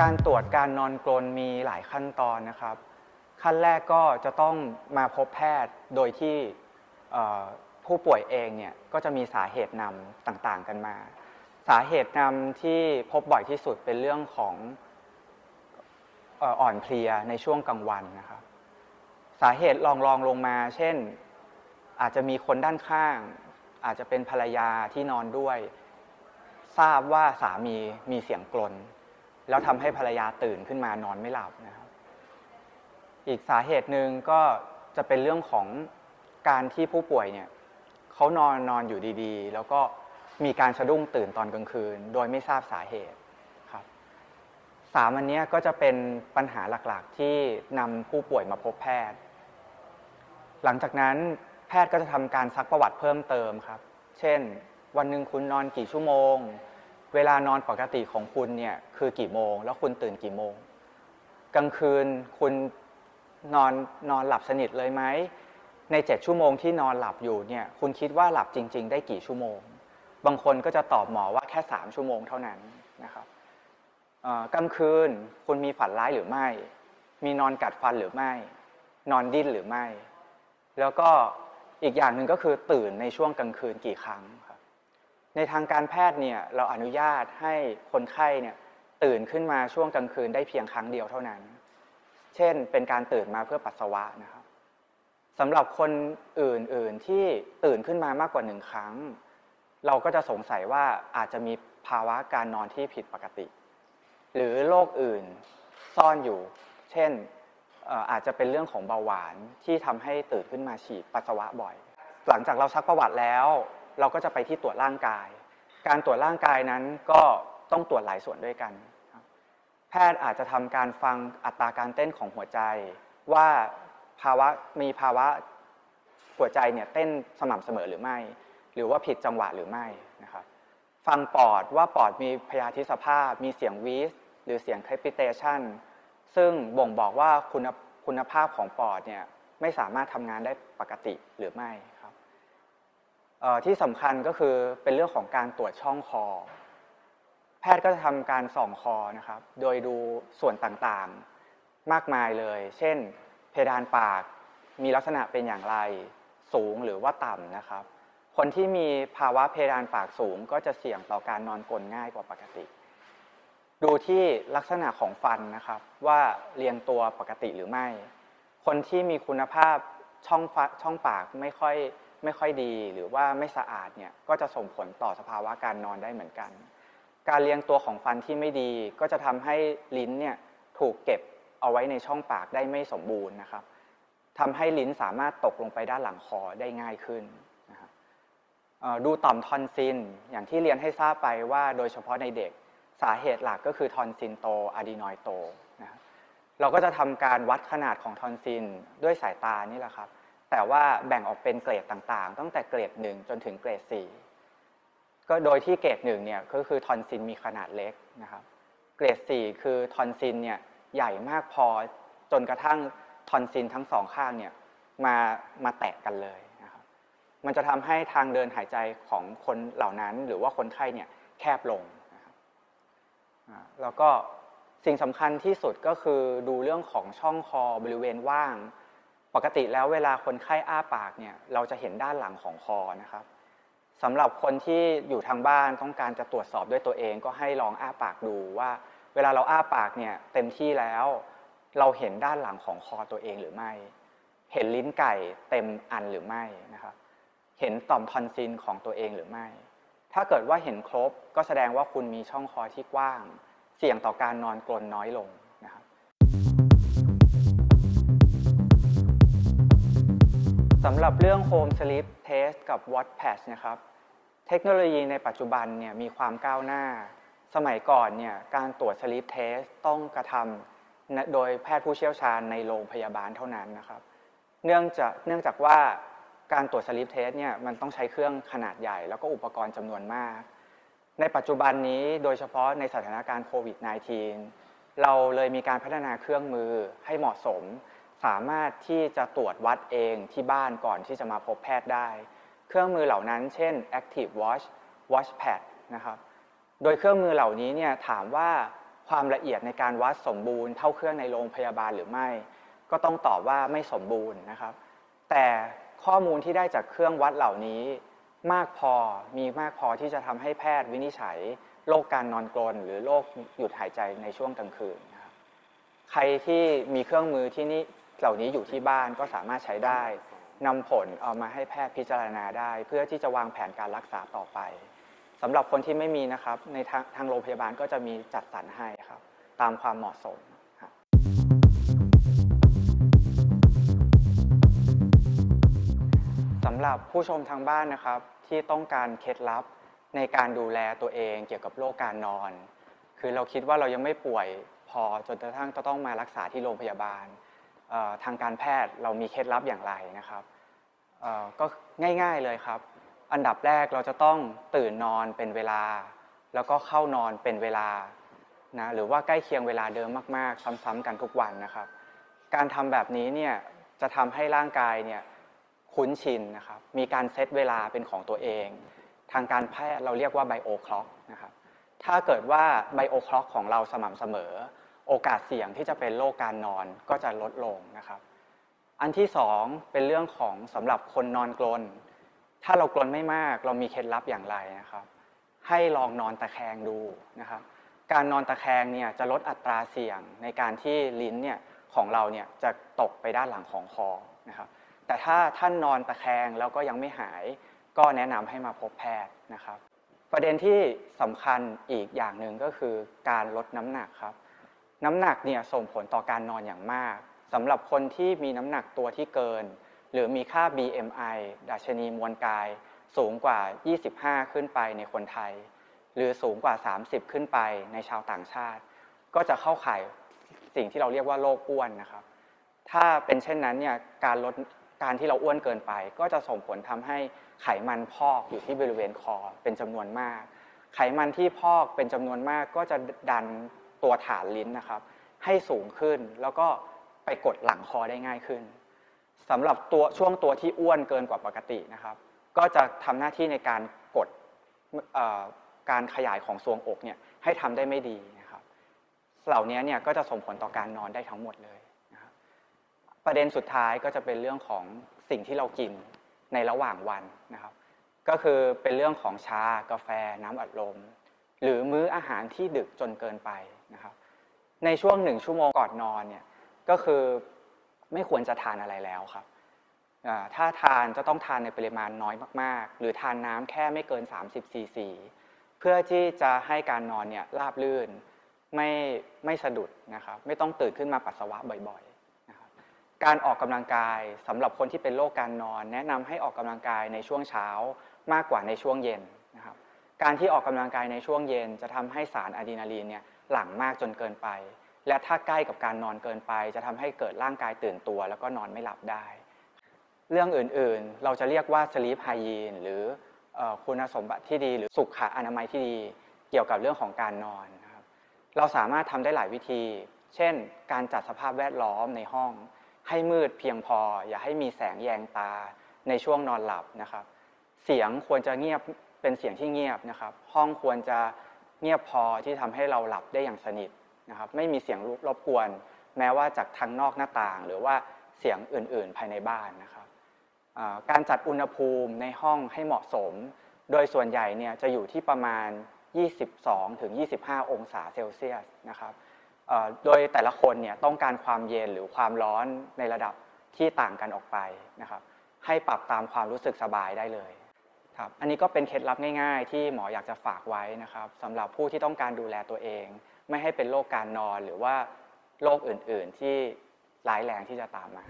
การตรวจการนอนกรนมีหลายขั้นตอนนะครับ ขั้นแรกก็จะต้องมาพบแพทย์โดยที่ผู้ป่วยเองเนี่ยก็จะมีสาเหตุนำต่างๆกันมา สาเหตุนำที่พบบ่อยที่สุดเป็นเรื่องของอ่ออ่อนเพลียในช่วงกลางวันนะครับ สาเหตุรองรองลงมา เช่น อาจจะมีคนด้านข้าง อาจจะเป็นภรรยาที่นอนด้วย ทราบว่าสามีมีเสียงกลน แล้วทำให้ภรรยาตื่นขึ้นมานอนไม่หลับนะครับอีกสาเหตุหนึ่งก็จะเป็นเรื่องของการที่ผู้ป่วยเนี่ยเขานอนนอนอยู่ดีๆ แล้วก็มีการสะดุ้งตื่นตอนกลางคืน โดยไม่ทราบสาเหตุครับสามอันนี้ก็จะเป็นปัญหาหลักๆที่นำผู้ป่วยมาพบแพทย์ หลังจากนั้นแพทย์ก็จะทำการซักประวัติเพิ่มเติมครับ เช่น วันหนึ่งคุณนอนกี่ชั่วโมง เวลานอนปกติของคุณเนี่ยคือกี่โมง แล้วคุณตื่นกี่โมง กลางคืนคุณนอนนอนหลับสนิทเลยไหมใน 7 ชั่วโมงที่นอนหลับอยู่เนี่ยคุณคิดว่าหลับจริง ๆ ได้กี่ชั่วโมง บางคนก็จะตอบหมอว่าแค่ 3 ชั่วโมงเท่านั้นนะครับกลางคืนคุณมีฝันร้ายหรือไม่ มีนอนกัดฟันหรือไม่ นอนดิ้นหรือไม่ แล้วก็อีกอย่างหนึ่งก็คือตื่นในช่วงกลางคืนกี่ครั้ง ในทางการแพทย์เนี่ยเราอนุญาตให้คนไข้เนี่ยตื่นขึ้นมาช่วงกลางคืนได้เพียงครั้งเดียวเท่านั้น เช่น เป็นการตื่นมาเพื่อปัสสาวะนะครับสำหรับคนอื่นๆที่ตื่นขึ้นมามากกว่าหนึ่งครั้ง เราก็จะสงสัยว่าอาจจะมีภาวะการนอนที่ผิดปกติ หรือโรคอื่นซ่อนอยู่ เช่นเอ่ออาจจะเป็นเรื่องของเบาหวานที่ทำให้ตื่นขึ้นมาฉี่ปัสสาวะบ่อย หลังจากเราซักประวัติแล้ว เราก็จะไปที่ตรวจร่างกาย การตรวจร่างกายนั้นก็ต้องตรวจหลายส่วนด้วยกัน แพทย์อาจจะทำการฟังอัตราการเต้นของหัวใจ ว่าภาวะมีภาวะหัวใจเนี่ยเต้นสม่ำเสมอหรือไม่ หรือว่าผิดจังหวะหรือไม่นะครับฟังปอดว่าปอดมีพยาธิสภาพ มีเสียงวีสหรือเสียง crepitation ซึ่งบ่งบอกว่าคุณคุณภาพของปอดเนี่ยไม่สามารถทำงานได้ปกติหรือไม่ ที่สำคัญก็คือเป็นเรื่องของการตรวจช่องคอ แพทย์ก็จะทำการส่องคอนะครับ โดยดูส่วนต่างๆมากมายเลย เช่น เพดานปากมีลักษณะเป็นอย่างไร สูงหรือว่าต่ำนะครับ คนที่มีภาวะเพดานปากสูง ก็จะเสี่ยงต่อการนอนกลนง่ายกว่าปกติ ดูที่ลักษณะของฟันนะครับ ว่าเรียงตัวปกติหรือไม่ คนที่มีคุณภาพช่องฟัช่องปากไม่ค่อย ไม่ค่อยดีหรือว่าไม่สะอาดเนี่ยก็จะส่งผลต่อสภาวะการนอนได้เหมือนกัน การเรียงตัวของฟันที่ไม่ดีก็จะทำให้ลิ้นเนี่ยถูกเก็บเอาไว้ในช่องปากได้ไม่สมบูรณ์นะครับทำให้ลิ้นสามารถตกลงไปด้านหลังคอได้ง่ายขึ้นนะครับดูต่อมทอนซิลอย่างที่เรียนให้ทราบไปว่าโดยเฉพาะในเด็กสาเหตุหลักก็คือทอนซิลโตอะดีนอยโตนะครับเราก็จะทำการวัดขนาดของทอนซิลด้วยสายตานี่แหละครับ แต่ว่าแบ่งออกเป็นเกรดต่างๆ ตั้งแต่เกรด 1 จนถึงเกรด 4 ก็โดยที่เกรด1เนี่ยก็คือทอนซิลมีขนาดเล็กนะครับ เกรด 4 คือทอนซิลเนี่ยใหญ่มากพอจนกระทั่งทอนซิลทั้งสองข้างเนี่ยมามาแตะกันเลยนะครับ มันจะทำให้ทางเดินหายใจของคนเหล่านั้น หรือว่าคนไข้เนี่ยแคบลงนะครับแล้วก็สิ่งสำคัญที่สุดก็คือดูเรื่องของช่องคอบริเวณว่าง ปกติแล้วเวลาคนไข้อ้าปากเนี่ยเราจะเห็นด้านหลังของคอนะครับสำหรับคนที่อยู่ทางบ้านต้องการจะตรวจสอบด้วยตัวเองก็ให้ลองอ้าปากดูว่า เวลาเราอ้าปากเนี่ยเต็มที่แล้ว เราเห็นด้านหลังของคอตัวเองหรือไม่ เห็นลิ้นไก่เต็มอันหรือไม่นะครับเห็นต่อมทอนซิลของตัวเองหรือไม่ ถ้าเกิดว่าเห็นครบก็แสดงว่าคุณมีช่องคอที่กว้าง เสี่ยงต่อการนอนกรนน้อยลงำหรับเรื่อง Home Sleep Test กับ Watch Patch นะครับ เทคโนโลยีในปัจจุบันเนี่ยมีความก้าวหน้า สมัยก่อนเนี่ยการตรวจ Sleep Test ต้องกระทำโดยแพทย์ผู้เชี่ยวชาญในโรงพยาบาลเท่านั้นนะครับ เนื่องจากเนื่องจากว่าการตรวจ Sleep Test เนี่ยมันต้องใช้เครื่องขนาดใหญ่ แล้วก็อุปกรณ์จำนวนมาก ในปัจจุบันนี้โดยเฉพาะในสถานการณ์โควิด -19 เราเลยมีการพัฒนาเครื่องมือให้เหมาะสม สามารถที่จะตรวจวัดเองที่บ้านก่อนที่จะมาพบแพทย์ได้ เครื่องมือเหล่านั้น เช่น Active Watch Watch Pad นะครับ โดยเครื่องมือเหล่านี้เนี่ยถามว่าความละเอียดในการวัดสมบูรณ์เท่าเครื่องในโรงพยาบาลหรือไม่ ก็ต้องตอบว่าไม่สมบูรณ์นะครับ แต่ข้อมูลที่ได้จากเครื่องวัดเหล่านี้ มากพอมีมากพอที่จะทำให้แพทย์วินิจฉัยโรคการนอนกรน หรือโรคหยุดหายใจในช่วงกลางคืนนะครับใครที่มีเครื่องมือที่นี่ เหล่านี้อยู่ที่บ้านก็สามารถใช้ได้นำผลเอามาให้แพทย์พิจารณาได้ เพื่อที่จะวางแผนการรักษาต่อไปสำหรับคนที่ไม่มีนะครับ ในทางทางโรงพยาบาลก็จะมีจัดสรรให้ครับ ตามความเหมาะสมสำหรับผู้ชมทางบ้านนะครับ ที่ต้องการเคล็ดลับในการดูแลตัวเองเกี่ยวกับโรคการนอน คือเราคิดว่าเรายังไม่ป่วยพอจนกระทั่งจะต้องมารักษาที่โรงพยาบาล ทางการแพทย์เรามีเคล็ดลับอย่างไรนะครับก็ง่ายๆเลยครับ อันดับแรกเราจะต้องตื่นนอนเป็นเวลา แล้วก็เข้านอนเป็นเวลานะหรือว่าใกล้เคียงเวลาเดิมมาก ๆ ซ้ำๆกันทุกวันนะครับ การทำแบบนี้เนี่ยจะทำให้ร่างกายเนี่ยคุ้นชินนะครับมีการเซตเวลาเป็นของตัวเอง ทางการแพทย์เราเรียกว่าไบโอคล็อกนะครับถ้าเกิดว่าไบโอคล็อกของเราสม่ำเสมอ โอกาสเสี่ยงที่จะเป็นโรคการนอนก็จะลดลงนะครับ อันที่สองเป็นเรื่องของสำหรับคนนอนกลน ถ้าเรากลนไม่มากเรามีเคล็ดลับอย่างไรนะครับ ให้ลองนอนตะแคงดูนะครับ การนอนตะแคงเนี่ยจะลดอัตราเสี่ยงในการที่ลิ้นเนี่ยของเราเนี่ยจะตกไปด้านหลังของคอนะครับแต่ถ้าท่านนอนตะแคงแล้วก็ยังไม่หายก็แนะนำให้มาพบแพทย์นะครับ ประเด็นที่สำคัญอีกอย่างหนึ่งก็คือการลดน้ำหนักครับ น้ำหนักเนี่ยส่งผลต่อการนอนอย่างมากสำหรับคนที่มีน้ำหนักตัวที่เกิน หรือมีค่า BMI ดัชนีมวลกาย สูงกว่า 25 ขึ้นไปในคนไทย หรือสูงกว่า 30 ขึ้นไปในชาวต่างชาติ ก็จะเข้าข่ายสิ่งที่เราเรียกว่าโรคอ้วนนะครับ ถ้าเป็นเช่นนั้นเนี่ยการลดการที่เราอ้วนเกินไป ก็จะส่งผลทำให้ไขมันพอกอยู่ที่บริเวณคอเป็นจำนวนมาก ไขมันที่พอกเป็นจำนวนมากก็จะดัน ตัวฐานลิ้นนะครับ ให้สูงขึ้นแล้วก็ไปกดหลังคอได้ง่ายขึ้นสำหรับตัวช่วงตัวที่อ้วนเกินกว่าปกตินะครับ ก็จะทำหน้าที่ในการกดการขยายของทรวงอกเนี่ยให้ทำได้ไม่ดีนะครับ เหล่านี้เนี่ยก็จะส่งผลต่อการนอนได้ทั้งหมดเลยนะครับประเด็นสุดท้ายก็จะเป็นเรื่องของสิ่งที่เรากินในระหว่างวันนะครับ ก็คือเป็นเรื่องของชากาแฟ น้ำอัดลม หรือมื้ออาหารที่ดึกจนเกินไปนะครับ ในช่วงหนึ่งชั่วโมงก่อนนอนเนี่ยก็คือไม่ควรจะทานอะไรแล้วครับถ้าทานจะต้องทานในปริมาณน้อยมาก ๆ หรือทานน้ำแค่ไม่เกิน 30ซีซีเพื่อที่จะให้การนอนเนี่ยราบลื่นไม่ไม่สะดุดนะครับ ไม่ต้องตื่นขึ้นมาปัสสาวะบ่อยๆนะครับการออกกำลังกายสำหรับคนที่เป็นโรคการนอน แนะนำให้ออกกำลังกายในช่วงเช้ามากกว่าในช่วงเย็นนะครับ การที่ออกกำลังกายในช่วงเย็น จะทำให้สารอะดรีนาลีนเนี่ยหลั่งมากจนเกินไป และถ้าใกล้กับการนอนเกินไป จะทำให้เกิดร่างกายตื่นตัว แล้วก็นอนไม่หลับได้ เรื่องอื่นๆ เราจะเรียกว่า sleep hygiene หรือคุณสมบัติที่ดีหรือสุขอนามัยที่ดี เกี่ยวกับเรื่องของการนอนครับเราสามารถทำได้หลายวิธี เช่น การจัดสภาพแวดล้อมในห้อง ให้มืดเพียงพอ อย่าให้มีแสงแยงตาในช่วงนอนหลับนะครับ เสียงควรจะเงียบ เป็นเสียงที่เงียบนะครับ ห้องควรจะเงียบพอที่ทำให้เราหลับได้อย่างสนิทนะครับ ไม่มีเสียงรบกวน แม้ว่าจากทางนอกหน้าต่าง หรือว่าเสียงอื่น ๆ ภายในบ้านนะครับการจัดอุณหภูมิในห้องให้เหมาะสม โดยส่วนใหญ่เนี่ยจะอยู่ที่ประมาณ 22ถึง25 องศาเซลเซียสนะครับโดยแต่ละคนเนี่ยต้องการความเย็นหรือความร้อนในระดับที่ต่างกันออกไปนะครับ ให้ปรับตามความรู้สึกสบายได้เลย ครับอันนี้ก็เป็นเคล็ดลับง่ายๆ ที่หมออยากจะฝากไว้นะครับสำหรับผู้ที่ต้องการดูแลตัวเอง ไม่ให้เป็นโรคการนอนหรือว่าโรคอื่นๆที่ร้ายแรงที่จะตามมา